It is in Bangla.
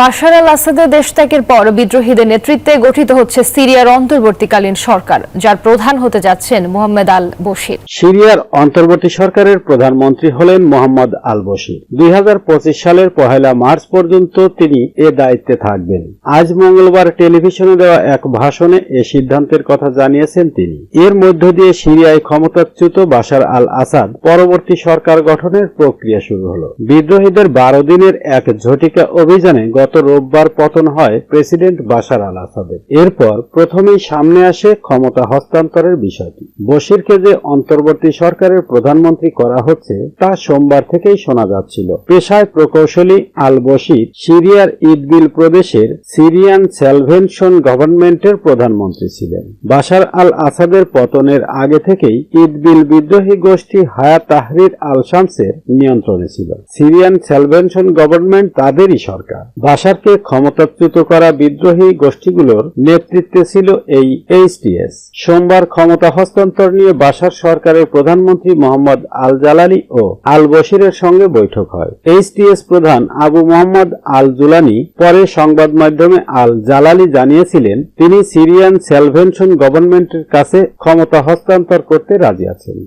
বাশার আল আসাদের দেশত্যাগের পর বিদ্রোহীদের নেতৃত্বে গঠিত হচ্ছে সিরিয়ার অন্তর্বর্তীকালীন সরকার, যার প্রধান হতে যাচ্ছেন মোহাম্মদ আল বশির। সিরিয়ার অন্তর্বর্তী সরকারের প্রধানমন্ত্রী হলেন মোহাম্মদ আল বশির। দুই সালের পহেলা মার্চ পর্যন্ত তিনি এ দায়িত্বে থাকবেন। আজ মঙ্গলবার টেলিভিশনে দেওয়া এক ভাষণে এ সিদ্ধান্তের কথা জানিয়েছেন তিনি। এর মধ্য দিয়ে সিরিয়ায় ক্ষমতাচ্যুত বাশার আল আসাদ পরবর্তী সরকার গঠনের প্রক্রিয়া শুরু হলো। বিদ্রোহীদের বারো দিনের এক ঝটিকা অভিযানে গত রোববার পতন হয় প্রেসিডেন্ট বাশার আল আসাদের। এরপর প্রথমেই সামনে আসে ক্ষমতা হস্তান্তরের বিষয়টি। বশিরকে যে অন্তর্বর্তী সরকারের প্রধানমন্ত্রী করা হচ্ছে, তা সোমবার থেকেই শোনা যাচ্ছিল। পেশায় প্রকৌশলী আল বশির সিরিয়ার ইদবিল প্রদেশের সিরিয়ান স্যালভেনশন গভর্নমেন্টের প্রধানমন্ত্রী ছিলেন। বাশার আল আসাদের পতনের আগে থেকেই ইদবিল বিদ্রোহী গোষ্ঠী হায়া তাহরির আল শামসের নিয়ন্ত্রণে ছিল। সিরিয়ান স্যালভেনশন গভর্নমেন্ট তাদেরই সরকার। বাশারকে ক্ষমতাচ্যুত করা বিদ্রোহী গোষ্ঠীগুলোর নেতৃত্বে ছিল এই এইচটিএস সোমবার ক্ষমতা হস্তান্তর নিয়ে বাসার সরকারের প্রধানমন্ত্রী মোহাম্মদ আল জালালি ও আল বশিরের সঙ্গে বৈঠক হয়। এইচটিএস প্রধান আবু মোহাম্মদ আল জুলানি পরে সংবাদ মাধ্যমে আল জালালি জানিয়েছিলেন, তিনি সিরিয়ান স্যালভেনশন গভর্নমেন্টের কাছে ক্ষমতা হস্তান্তর করতে রাজি আছেন।